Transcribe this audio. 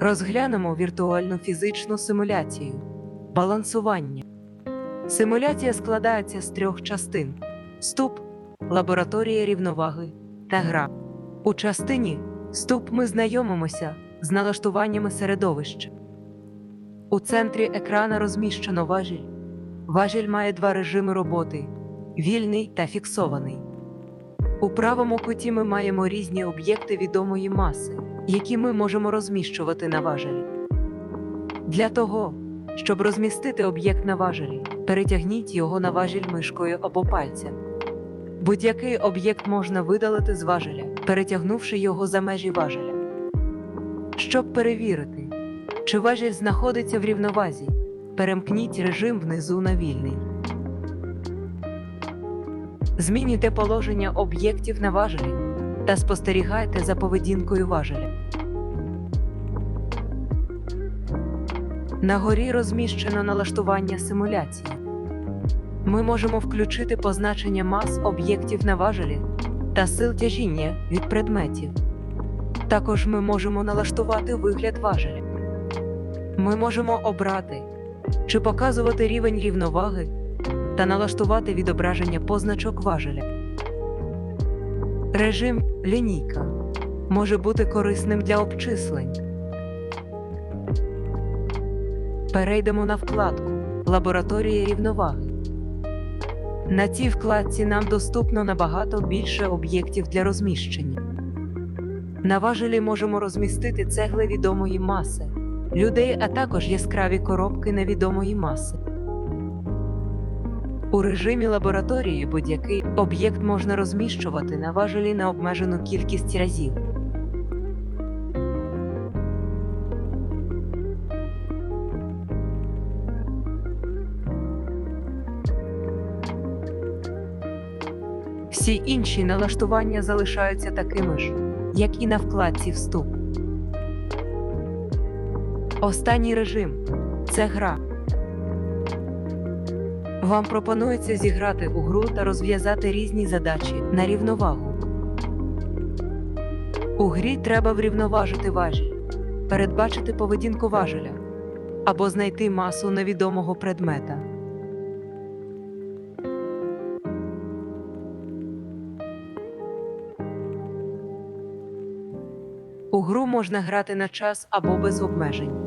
Розглянемо віртуальну фізичну симуляцію балансування. Симуляція складається з трьох частин: вступ, лабораторія рівноваги та гра. У частині вступ ми знайомимося з налаштуваннями середовища. У центрі екрана розміщено важіль. Важіль має два режими роботи: вільний та фіксований. У правому куті ми маємо різні об'єкти відомої маси, які ми можемо розміщувати на важелі. Для того, щоб розмістити об'єкт на важелі, перетягніть його на важіль мишкою або пальцем. Будь-який об'єкт можна видалити з важеля, перетягнувши його за межі важеля. Щоб перевірити, чи важіль знаходиться в рівновазі, перемкніть режим внизу на вільний. Змінюйте положення об'єктів на важелі та спостерігайте за поведінкою важеля. На горі розміщено налаштування симуляції. Ми можемо включити позначення мас об'єктів на важелі та сил тяжіння від предметів. Також ми можемо налаштувати вигляд важеля. Ми можемо обрати чи показувати рівень рівноваги та налаштувати відображення позначок важеля. Режим лінійка може бути корисним для обчислень. Перейдемо на вкладку Лабораторія рівноваги. На цій вкладці нам доступно набагато більше об'єктів для розміщення. На важелі можемо розмістити цегли відомої маси, людей, а також яскраві коробки невідомої маси. У режимі лабораторії будь-який об'єкт можна розміщувати на важелі на обмежену кількість разів. Всі інші налаштування залишаються такими ж, як і на вкладці Вступ. Останній режим це гра. Вам пропонується зіграти у гру та розв'язати різні задачі на рівновагу. У грі треба врівноважити важіль, передбачити поведінку важеля або знайти масу невідомого предмета. У гру можна грати на час або без обмежень.